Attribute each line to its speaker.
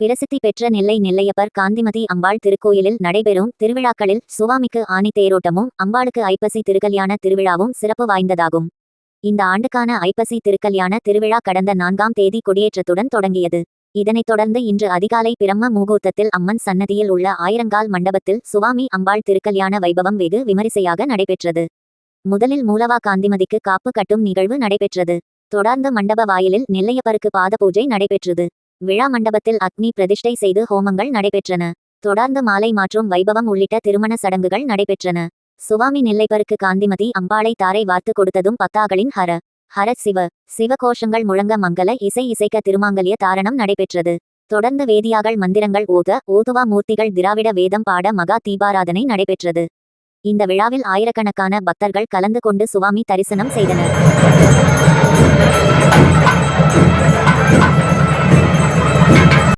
Speaker 1: பிரசித்தி பெற்ற நெல்லை நெல்லையப்பர் காந்திமதி அம்பாள் திருக்கோயிலில் நடைபெறும் திருவிழாக்களில் சுவாமிக்கு ஆணி தேரோட்டமும் அம்பாளுக்கு ஐப்பசி திருக்கல்யாண திருவிழாவும் சிறப்பு வாய்ந்ததாகும். இந்த ஆண்டுக்கான ஐப்பசி திருக்கல்யாண திருவிழா கடந்த நான்காம் தேதி கொடியேற்றத்துடன் தொடங்கியது. இதனைத் தொடர்ந்து இன்று அதிகாலை பிரம்ம முகூர்த்தத்தில் அம்மன் சன்னதியில் உள்ள ஆயிரங்கால் மண்டபத்தில் சுவாமி அம்பாள் திருக்கல்யாண வைபவம் வெகு விமரிசையாக நடைபெற்றது. முதலில் மூலவா காந்திமதிக்கு காப்பு கட்டும் நிகழ்வு நடைபெற்றது. தொடர்ந்து மண்டப வாயிலில் நெல்லையப்பருக்கு பாத பூஜை நடைபெற்றது. விழா மண்டபத்தில் அக்னி பிரதிஷ்டை செய்து ஹோமங்கள் நடைபெற்றன. தொடர்ந்து மாலை மாற்றும் வைபவம் உள்ளிட்ட திருமண சடங்குகள் நடைபெற்றன. சுவாமி நெல்லைப்பருக்கு காந்திமதி அம்பாளை தாரை வார்த்து கொடுத்ததும் பத்தாகளின் ஹர. ஹர சிவ. சிவகோஷங்கள் முழங்க மங்கள இசை இசைக்க திருமாங்கலிய தாரணம் நடைபெற்றது. தொடர்ந்து வேதியாகள் மந்திரங்கள் ஓத ஓதுவா மூர்த்திகள் திராவிட வேதம் பாட மகா தீபாராதனை நடைபெற்றது. இந்த விழாவில் ஆயிரக்கணக்கான பக்தர்கள் கலந்து கொண்டு சுவாமி தரிசனம் செய்தனர்.